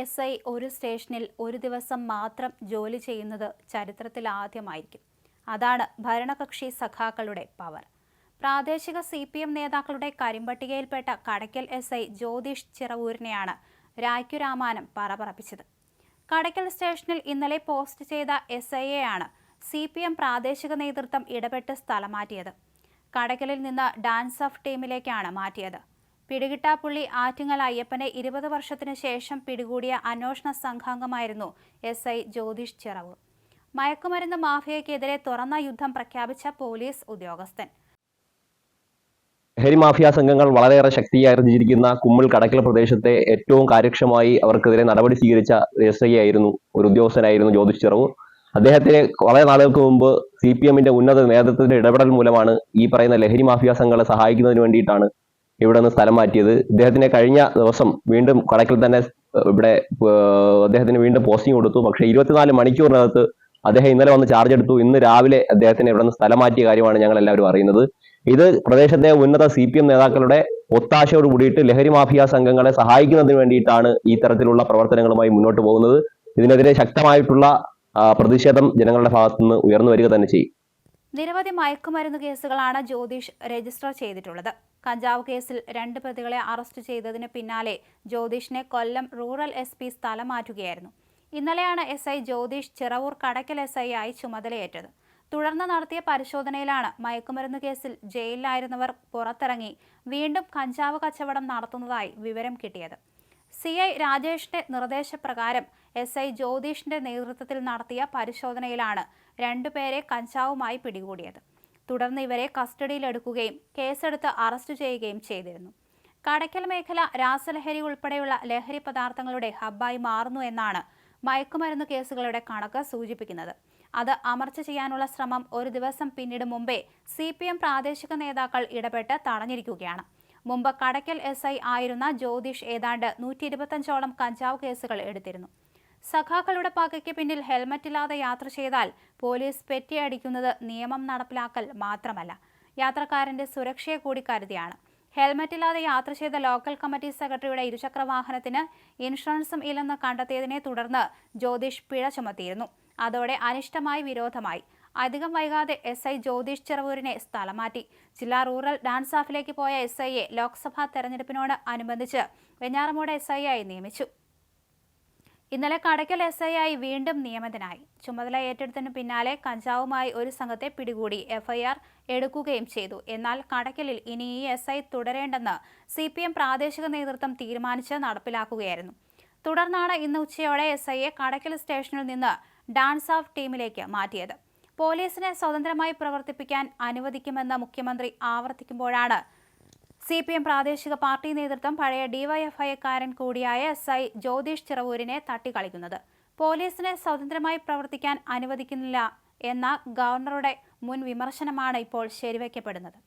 S I ഒരു സ്റ്റേഷനിൽ ഒരു ദിവസം മാത്രം ജോലി ചെയ്യുന്നത് ചരിത്രത്തിൽ ആദ്യമായിരിക്കും. അതാണ് ഭരണകക്ഷി സഖാക്കളുടെ പവർ. പ്രാദേശിക സി പി എം നേതാക്കളുടെ കരിമ്പട്ടികയിൽപ്പെട്ട കടയ്ക്കൽ എസ് ഐ ജ്യോതിഷ് ചിറവൂരിനെയാണ് രായ്ക്കുരാമാനം പറപറപ്പിച്ചത്. കടയ്ക്കൽ സ്റ്റേഷനിൽ ഇന്നലെ പോസ്റ്റ് ചെയ്ത എസ് ഐയെയാണ് സി പി എം പ്രാദേശിക നേതൃത്വം ഇടപെട്ട് സ്ഥലം മാറ്റിയത്. കടയ്ക്കലിൽ നിന്ന് ഡാൻസ് ഓഫ് ടീമിലേക്കാണ് മാറ്റിയത്. പിടികിട്ടാപ്പുള്ളി ആറ്റിങ്ങൽ അയ്യപ്പനെ ഇരുപത് വർഷത്തിനു ശേഷം പിടികൂടിയ അന്വേഷണ സംഘാംഗമായിരുന്നു എസ് ഐ ജ്യോതിഷ് ചിറവ്. മയക്കുമരുന്ന് മാഫിയക്കെതിരെ തുറന്ന യുദ്ധം പ്രഖ്യാപിച്ച പോലീസ് ഉദ്യോഗസ്ഥൻ. ലഹരി മാഫിയ സംഘങ്ങൾ വളരെയേറെ ശക്തിയാർജിച്ചിരിക്കുന്ന കുമ്മിൾ കടക്കൽ പ്രദേശത്തെ ഏറ്റവും കാര്യക്ഷമമായി അവർക്കെതിരെ നടപടി സ്വീകരിച്ച എസ് ഐ ആയിരുന്നു ഒരു ഉദ്യോഗസ്ഥനായിരുന്നു ജ്യോതിഷ് ചിറവ്. അദ്ദേഹത്തിന് വളരെ നാളുകൾക്ക് മുമ്പ് സി പി എമ്മിന്റെ ഉന്നത നേതൃത്വത്തിന്റെ ഇടപെടൽ മൂലമാണ് ഈ പറയുന്ന ലഹരി മാഫിയ സംഘങ്ങളെ സഹായിക്കുന്നതിന് വേണ്ടിയിട്ടാണ് ഇവിടെ നിന്ന് സ്ഥലം മാറ്റിയത്. ഇദ്ദേഹത്തിന് കഴിഞ്ഞ ദിവസം വീണ്ടും കടക്കിൽ തന്നെ ഇവിടെ അദ്ദേഹത്തിന് വീണ്ടും പോസ്റ്റിംഗ് കൊടുത്തു. പക്ഷേ ഇരുപത്തിനാല് മണിക്കൂറിനകത്ത് അദ്ദേഹം ഇന്നലെ വന്ന് ചാർജ് എടുത്തു. ഇന്ന് രാവിലെ അദ്ദേഹത്തിന് ഇവിടെ നിന്ന് സ്ഥലം മാറ്റിയ കാര്യമാണ് ഞങ്ങൾ എല്ലാവരും അറിയുന്നത്. ഇത് പ്രദേശത്തെ ഉന്നത സി പി എം നേതാക്കളുടെ ഒത്താശയോട് കൂടിയിട്ട് ലഹരി മാഫിയ സംഘങ്ങളെ സഹായിക്കുന്നതിന് വേണ്ടിയിട്ടാണ് ഈ തരത്തിലുള്ള പ്രവർത്തനങ്ങളുമായി മുന്നോട്ട് പോകുന്നത്. ഇതിനെതിരെ ശക്തമായിട്ടുള്ള പ്രതിഷേധം ജനങ്ങളുടെ ഭാഗത്തുനിന്ന് ഉയർന്നു വരിക തന്നെ ചെയ്യും. നിരവധി മയക്കുമരുന്ന് കേസുകളാണ് ജ്യോതിഷ് രജിസ്റ്റർ ചെയ്തിട്ടുള്ളത്. കഞ്ചാവ് കേസിൽ രണ്ട് പ്രതികളെ അറസ്റ്റ് ചെയ്തതിന് പിന്നാലെ ജ്യോതിഷിനെ കൊല്ലം റൂറൽ എസ് പി സ്ഥലം മാറ്റുകയായിരുന്നു. ഇന്നലെയാണ് S I Jyothish Chiravoor Kadakkal S I ആയി ചുമതലയേറ്റത്. തുടർന്ന് നടത്തിയ പരിശോധനയിലാണ് മയക്കുമരുന്ന് കേസിൽ ജയിലിലായിരുന്നവർ പുറത്തിറങ്ങി വീണ്ടും കഞ്ചാവ് കച്ചവടം നടത്തുന്നതായി വിവരം കിട്ടിയത്. സി ഐ രാജേഷിന്റെ നിർദ്ദേശപ്രകാരം എസ് ഐ ജ്യോതിഷിന്റെ നേതൃത്വത്തിൽ നടത്തിയ പരിശോധനയിലാണ് രണ്ടുപേരെ കഞ്ചാവുമായി പിടികൂടിയത്. തുടർന്ന് ഇവരെ കസ്റ്റഡിയിലെടുക്കുകയും കേസെടുത്ത് അറസ്റ്റ് ചെയ്യുകയും ചെയ്തിരുന്നു. കടയ്ക്കൽ മേഖല രാസലഹരി ഉൾപ്പെടെയുള്ള ലഹരി പദാർത്ഥങ്ങളുടെ ഹബ്ബായി മാറുന്നു എന്നാണ് മയക്കുമരുന്ന് കേസുകളുടെ കണക്ക് സൂചിപ്പിക്കുന്നത്. അത് അമർച്ച ചെയ്യാനുള്ള ശ്രമം ഒരു ദിവസം പിന്നീട് മുമ്പേ സി പ്രാദേശിക നേതാക്കൾ ഇടപെട്ട് തടഞ്ഞിരിക്കുകയാണ്. മുമ്പ് കടയ്ക്കൽ എസ് ഐ ആയിരുന്ന ജ്യോതിഷ് ഏതാണ്ട് നൂറ്റി ഇരുപത്തഞ്ചോളം കഞ്ചാവ് കേസുകൾ എടുത്തിരുന്നു. സഖാക്കളുടെ പകയ്ക്ക് പിന്നിൽ ഹെൽമറ്റില്ലാതെ യാത്ര ചെയ്താൽ പോലീസ് പെറ്റിയടിക്കുന്നത് നിയമം നടപ്പിലാക്കൽ മാത്രമല്ല. യാത്രക്കാരന്റെ സുരക്ഷയെ കൂടി കരുതിയാണ്. ഹെൽമറ്റില്ലാതെ യാത്ര ചെയ്ത ലോക്കൽ കമ്മിറ്റി സെക്രട്ടറിയുടെ ഇരുചക്ര വാഹനത്തിന് ഇൻഷുറൻസും ഇല്ലെന്ന് കണ്ടെത്തിയതിനെ തുടർന്ന് ജ്യോതിഷ് പിഴ ചുമത്തിയിരുന്നു. അതോടെ അനിഷ്ടമായി വിരോധമായി. അധികം വൈകാതെ എസ് ഐ ജ്യോതിഷ് ചെറവൂരിനെ സ്ഥലം മാറ്റി ജില്ലാ റൂറൽ ഡാൻസ് ഓഫിലേക്ക് പോയ എസ് ഐയെ ലോക്സഭാ തെരഞ്ഞെടുപ്പിനോട് അനുബന്ധിച്ച് വെഞ്ഞാറമൂട് എസ് ഐ ആയി നിയമിച്ചു. ഇന്നലെ കടയ്ക്കൽ എസ് ഐ ആയി വീണ്ടും നിയമിതനായി ചുമതല ഏറ്റെടുത്തതിന് പിന്നാലെ കഞ്ചാവുമായി ഒരു സംഘത്തെ പിടികൂടി എഫ്ഐആർ എടുക്കുകയും ചെയ്തു. എന്നാൽ കടയ്ക്കലിൽ ഇനി ഈ എസ് ഐ തുടരേണ്ടെന്ന് സി പി എം പ്രാദേശിക നേതൃത്വം തീരുമാനിച്ച് നടപ്പിലാക്കുകയായിരുന്നു. തുടർന്നാണ് ഇന്ന് ഉച്ചയോടെ എസ് ഐയെ കടയ്ക്കൽ സ്റ്റേഷനിൽ നിന്ന് ഡാൻസ് ഓഫ് ടീമിലേക്ക് മാറ്റിയത്. പോലീസിനെ സ്വതന്ത്രമായി പ്രവർത്തിപ്പിക്കാൻ അനുവദിക്കുമെന്ന് മുഖ്യമന്ത്രി ആവർത്തിക്കുമ്പോഴാണ്. സി പി എം പ്രാദേശിക പാർട്ടി നേതൃത്വം പഴയ ഡിവൈഎഫ്ഐക്കാരൻ കൂടിയായ എസ് ഐ ജ്യോതിഷ് ചിറവൂരിനെ തട്ടിക്കളിക്കുന്നത്. പോലീസിനെ സ്വതന്ത്രമായി പ്രവർത്തിക്കാൻ അനുവദിക്കുന്നില്ല എന്ന ഗവർണറുടെ മുൻ വിമർശനമാണ് ഇപ്പോൾ ശരിവയ്ക്കപ്പെടുന്നത്